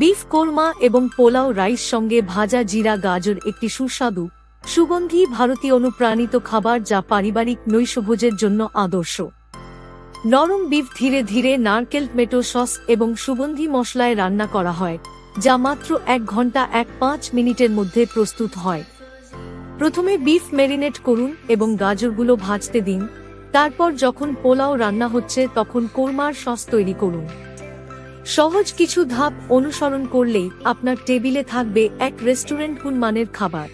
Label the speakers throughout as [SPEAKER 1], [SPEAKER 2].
[SPEAKER 1] Beef korma এবং pulao rice সঙ্গে ভাজা জিরা গাজর একটি সুস্বাদু, সুগন্ধি ভারতীয় অনুপ্রাণিত খাবার যা পারিবারিক নৈশভোজের জন্য আদর্শ। নরম বিফ ধীরে ধীরে নারকেল মেটো সস এবং সুগন্ধি মশলায় রান্না করা হয়, যা মাত্র এক ঘণ্টা এক পাঁচ মিনিটের মধ্যে প্রস্তুত হয়। প্রথমে বিফ ম্যারিনেট করুন এবং গাজরগুলো ভাজতে দিন, তারপর যখন পোলাও রান্না হচ্ছে তখন কোরমার সস তৈরি করুন। সহজ কিছু ধাপ অনুসরণ করলেই আপনার টেবিলে থাকবে এক রেস্টুরেন্ট মানের খাবার।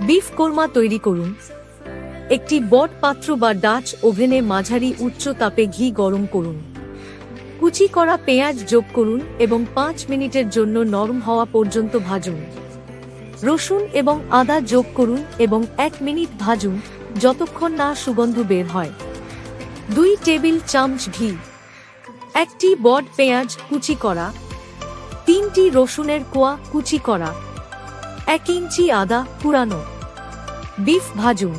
[SPEAKER 1] বিফ কোরমা তৈরি করুন। একটি বট পাত্র বা ডাচ ওভেনে মাঝারি উচ্চ তাপে ঘি গরম করুন। কুচি করা পেঁয়াজ যোগ করুন এবং পাঁচ মিনিটের জন্য নরম হওয়া পর্যন্ত ভাজুন। রসুন এবং আদা যোগ করুন এবং এক মিনিট ভাজুন যতক্ষণ না সুগন্ধ বের হয়। দুই টেবিল চামচ ঘি। একটি বড পেঁয়াজ কুচি করা, তিনটি রসুনের কোয়া কুচি করা, এক ইঞ্চি আদা পুরানো বিফ ভাজুন।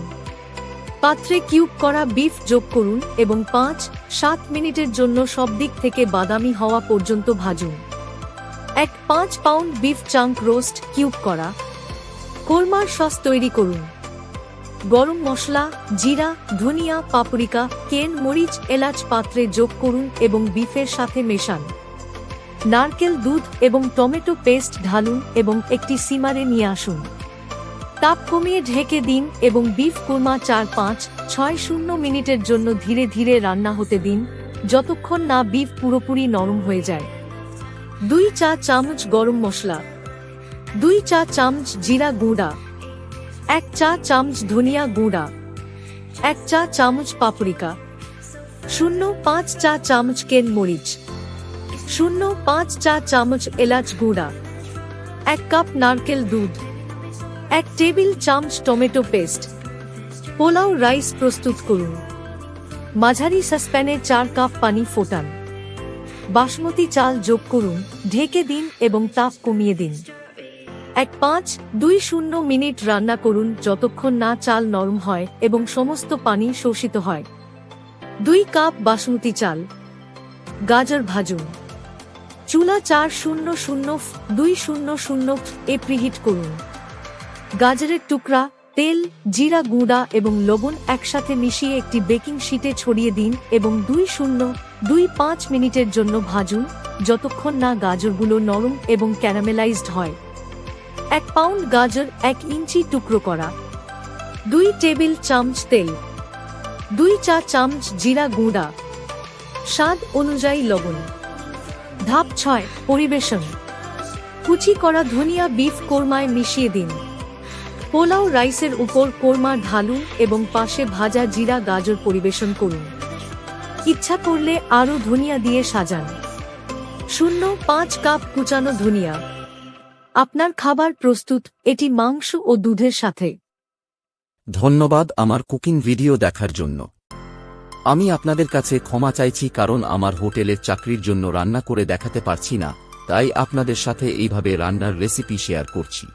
[SPEAKER 1] পাত্রে কিউব করা বিফ যোগ করুন এবং পাঁচ, সাত মিনিটের জন্য সব দিক থেকে বাদামি হওয়া পর্যন্ত ভাজুন। এক পাঁচ pound beef chunk roast cube করা। কোরমার সস তৈরি করুন। গরম মশলা, জিরা, ধনিয়া পাপরিকা কেন, মরিচ, এলাচ পাত্রে যোগ করুন এবং বিফের সাথে মেশান। নারকেল, দুধ এবং টমেটো পেস্ট ঢালুন এবং একটি সিমারে নিয়ে আসুন। তাপ কমিয়ে ঢেকে দিন এবং বিফ কোরমা চার পাঁচ ছয় শূন্য মিনিটের জন্য ধীরে ধীরে রান্না হতে দিন, যতক্ষণ না বিফ পুরোপুরি নরম হয়ে যায়। দুই চা চামচ গরম মশলা, দুই চা চামচ জিরা গুঁড়া এক চা চামচ ধনিয়া গুঁড়া, এক চা চামচ পাপরিকা শূন্য পাঁচ চা চামচ কেন মরিচ শূন্য পাঁচ চা চামচ এলাচ গুঁড়া, এক কাপ নারকেল দুধ, এক টেবিল চামচ টমেটো পেস্ট। পোলাও রাইস প্রস্তুত করুন। মাঝারি সসপ্যানে চার কাপ পানি ফোটান। বাসমতি চাল যোগ করুন, ঢেকে দিন এবং তাপ কমিয়ে দিন। এক পাঁচ দুই শূন্য মিনিট রান্না করুন যতক্ষণ না চাল নরম হয় এবং সমস্ত পানি শোষিত হয়। দুই কাপ বাসমতি চাল। গাজর ভাজুন। চুলা চার শূন্য শূন্য দুই শূন্য শূন্য এ প্রিহিট করুন। গাজরের টুকরা, তেল, জিরা গুঁড়া এবং লবণ একসাথে মিশিয়ে একটি বেকিং শিটে ছড়িয়ে দিন এবং দুই শূন্য দুই পাঁচ মিনিটের জন্য ভাজুন যতক্ষণ না গাজরগুলো নরম এবং ক্যারামেলাইজড হয়। এক পাউন্ড গাজর এক ইঞ্চি টুকরো করা। দুই টেবিল চামচ তেল। দুই চা চামচ জিরা গুঁড়া। স্বাদ অনুযায়ী লবণ। ধাপ ছয়, পরিবেশন। কুচি করা ধনিয়া বিফ কোরমায় মিশিয়ে দিন। পোলাও রাইসের উপর কোরমা ঢালুন এবং পাশে ভাজা জিরা গাজর পরিবেশন করুন। ইচ্ছা করলে আরও ধনিয়া দিয়ে সাজান। শূন্য, পাঁচ কাপ কুচানো ধনিয়া। আপনার খাবার প্রস্তুত, এটি মাংস ও দুধের সাথে।
[SPEAKER 2] ধন্যবাদ আমার কুকিং ভিডিও দেখার জন্য। আমি আপনাদের কাছে ক্ষমা চাইছি কারণ আমার হোটেলের চাকরির জন্য রান্না করে দেখাতে পারছি না, তাই আপনাদের সাথে এইভাবে রান্নার রেসিপি শেয়ার করছি।